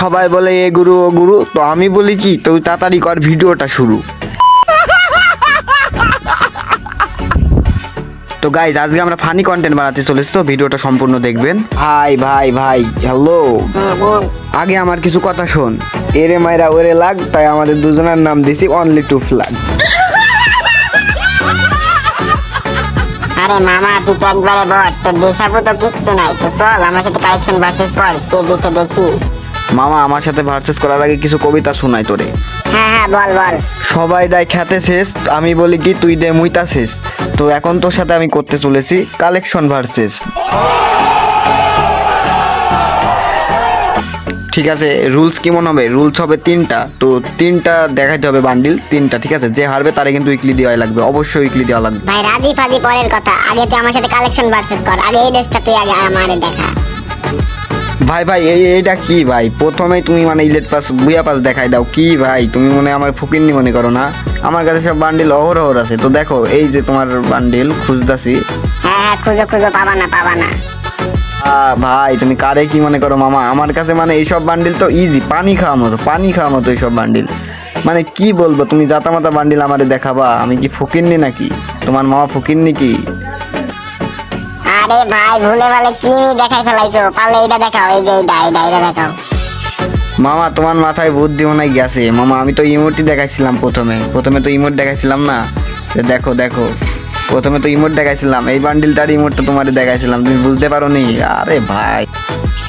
সবাই বলে, এ গুরু, ও গুরু। তো আমি বলি কি তুই তাড়াতাড়ি কর, ভিডিওটা শুরু। তো গাইজ আজকে আমরা ফানি কন্টেন্ট বানাতে চলেছি, তো ভিডিওটা সম্পূর্ণ দেখবেন। ভাই ভাই ভাই হ্যালো আগে আমার কিছু কথা শোন। এরে মাইরা, ওরে লাগ, তাই আমাদের দুজনের নাম দিছি অনলি টু ফ্ল্যাগ আরে মামা, তুই তো চল, আমার সাথে কালেকশন কে দেখি। মামা আমার সাথে ভার্সেস করার আগে কিছু কবিতা শোনাই তোরে। হ্যাঁ হ্যাঁ বল বল। সবাই দেয় খেতে শেষ আমি বলি কি তুই দে মুইতা শেষ। তো এখন তোর সাথে আমি করতে চলেছি কালেকশন ভার্সেস ঠিক আছে রুলস কেমন হবে? রুলস হবে তিনটা। তো তিনটা দেখাইতে হবে বান্ডিল তিনটা ঠিক আছে? যে হারবে তারে কিন্তু উইকলি দেওয়াই লাগবে অবশ্যই উইকলি দেওয়া লাগবে। ভাই রাজি ফাজি পরের কথা। আগে তুই আমার সাথে কালেকশন ভার্সেস কর আগে এই ড্রেসটা তুই আগে আমারে দেখা। ভাই ভাই এইটা কি ভাই? প্রথমেই তুমি মানে ইলেট পাস বুয়া পাস দেখাই দাও। কি ভাই? তুমি মনে আমার ফকিন্নি মনে করো না? আমার কাছে সব বান্ডিল অহরহর আছে। তো দেখো এই যে তোমার বান্ডিল খুঁজতাছি। হ্যাঁ খুঁজো খুঁজো পাবা না পাবা না। ভাই তুমি কারে কি মনে করো মামা? আমার কাছে মানে এইসব বান্ডিল তো ইজি পানি খাওয়া মতো পানি খাওয়া মতো এইসব বান্ডিল মানে কি বলব তুমি জাতামাতা বান্ডিল আমারে দেখাবা আমি কি ফকিরনি নাকি? তোমার মামা ফকিরনি কি? আরে ভাই ভুলে ভালে কি মি দেখাই ফেলাইছো? পারলে এইটা দেখাও এই যে এইটা এইটা দেখাও। মামা তোমার মাথায় বুদ্ধি মনে গেছে। মামা আমি তো ইমোটই দেখাইছিলাম প্রথমে। প্রথমে তো ইমোট দেখাইছিলাম না? দেখো দেখো। প্রথমে তো ইমোট দেখাইছিলাম। এই বান্ডিলটার ইমোটটা তোমারে দেখাইছিলাম। তুমি বুঝতে পারো নি আরে ভাই।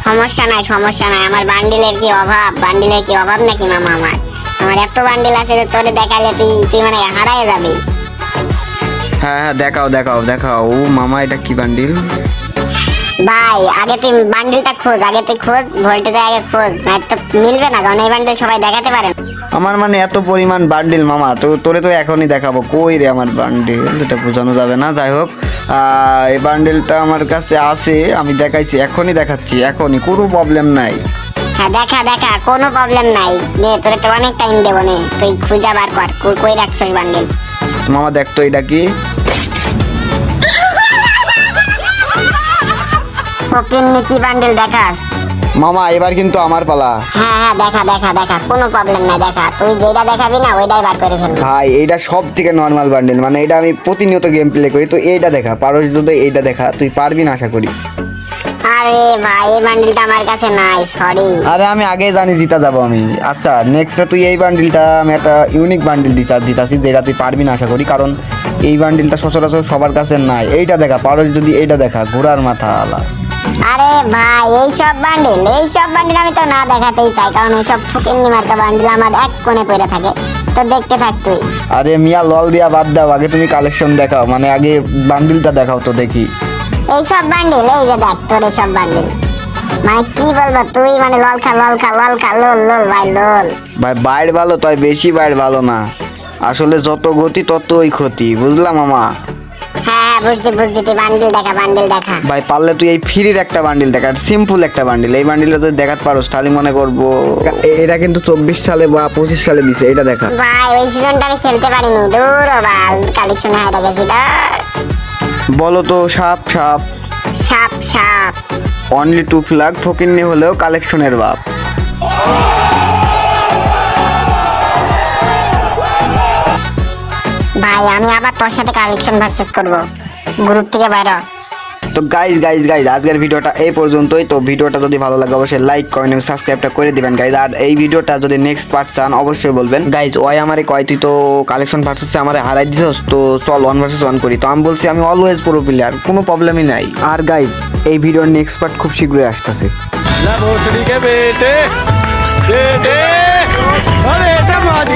সমস্যা নাই সমস্যা নাই। আমার বান্ডিলের কি অভাব? বান্ডিলের কি অভাব নাকি মামা আমার? আমার এত বান্ডিল আছে যে তোরে দেখালে তুই তুই মানে হারাই যাবি। হ্যাঁ হ্যাঁ দেখাও দেখাও দেখাও। ও মামা এটা কি বান্ডিল ভাই আগে তুই বান্ডিলটা খোঁজ আগে তুই খোঁজ ভোল্টেজে আগে খোঁজ না তো মিলবে না কারণ এই বান্ডিল সবাই দেখাতে পারে আমার মানে এত পরিমাণ বান্ডিল মামা তো তোরে তো এখনই দেখাবো। কই রে আমার বান্ডিল এটা বোঝানো যাবে না যাই হোক। এই বান্ডিলটা আমার কাছে আছে আমি দেখাইছি এখনই দেখাচ্ছি এখনই কোনো প্রবলেম নাই। হ্যাঁ দেখা দেখা কোনো প্রবলেম নাই। নে তোরে তো অনেক টাইম দেবো নে তুই খুঁজা বার কর কই- রাখছো ওই বান্ডিল মামা দেখতো এটা কি? ফকির নিকি বান্ডিল দেখাস। মামা এবার কিন্তু আমার পালা। হ্যাঁ হ্যাঁ দেখা দেখা দেখা কোনো প্রবলেম নাই দেখা। তুই যেটা দেখাবি না ওইটাই বার করে ফেলবি। ভাই এইটা সব থেকে নর্মাল বান্ডিল মানে এটা আমি প্রতিনিয়ত গেম প্লে করি তো এইটা দেখা। পারস যদি এইটা দেখা তুই পারবি না আশা করি। আরে ভাই এই বান্ডিলটা আমার কাছে নাই সরি আরে আমি আগে জানি জিতা যাব আমি। আচ্ছা নেক্সট তুই এই বান্ডিলটা আমি একটা ইউনিক বান্ডিল দিতা দিতাছি যেটা তুই পারবি না আশা করি কারণ এই বান্ডিলটা সচরাচর সবার কাছে নাই। এইটা দেখা পারস যদি এইটা দেখা ঘোড়ার মাথা আলা আরে ভাই এই সব বান্ডিল এই সব বান্ডিল আমি তো না দেখাতেই চাই কারণ এই সব ফুকিন্নি মার্কা বান্ডিল আমার এক কোণে পড়ে থাকে। তো দেখতে থাক তুই। আরে মিয়া লল দিয়া বাদ দাও আগে তুমি কালেকশন দেখাও মানে আগে বান্ডিলটা দেখাও তো দেখি। এই সব বান্ডিল এই যে দেখ তোর এই সব বান্ডিল। মানে কি বলব তুই মানে লল খা লল খা লল খা লোল লোল ভাই লোল। ভাই বাইর ভালো তাই বেশি বাইর ভালো না। আসলে যত গতি ততই ক্ষতি বুঝলাম মামা? বুঝছি বুঝছি তুই বান্ডিল দেখা বান্ডিল দেখা। ভাই পারলে তুই এই ফ্রির একটা বান্ডিল দেখা সিম্পল একটা বান্ডিল এই বান্ডিলটা তুই দেখাতে পারোস তাহলে মনে করব এটা কিন্তু চব্বিশ সালে বা পঁচিশ সালে দিছে এটা দেখা। ভাই ওই সিজনটা আমি খেলতে পারিনি দূর কালেকশন হারা গেছি বলো তো সাপ সাপ। সাপ সাপ। অনলি টু ফ্ল্যাগ ফকিন্নি হলেও কালেকশনের বাপ। ভাই আমি আবার তোর সাথে কালেকশন ভার্সেস করব। গ্রুপ থেকে বাইরে তো গাইজ গাইজ গাইজ আজকের ভিডিওটা এই পর্যন্তই। তো ভিডিওটা যদি ভালো লাগে অবশ্যই লাইক কমেন্ট এবং সাবস্ক্রাইবটা করে দিবেন গাইজ আর এই ভিডিওটা যদি নেক্সট পার্ট চান অবশ্যই বলবেন। গাইজ ওই আমার কয় তুই তো কালেকশন ভার্সেস আমার হারাই দিছস তো চল ওয়ান ভার্সেস ওয়ান করি। তো আমি বলছি আমি অলওয়েজ পুরো প্লেয়ার কোনো প্রবলেমই নাই। আর গাইজ এই ভিডিওর নেক্সট পার্ট খুব শীঘ্রই আসতেছে। মাছ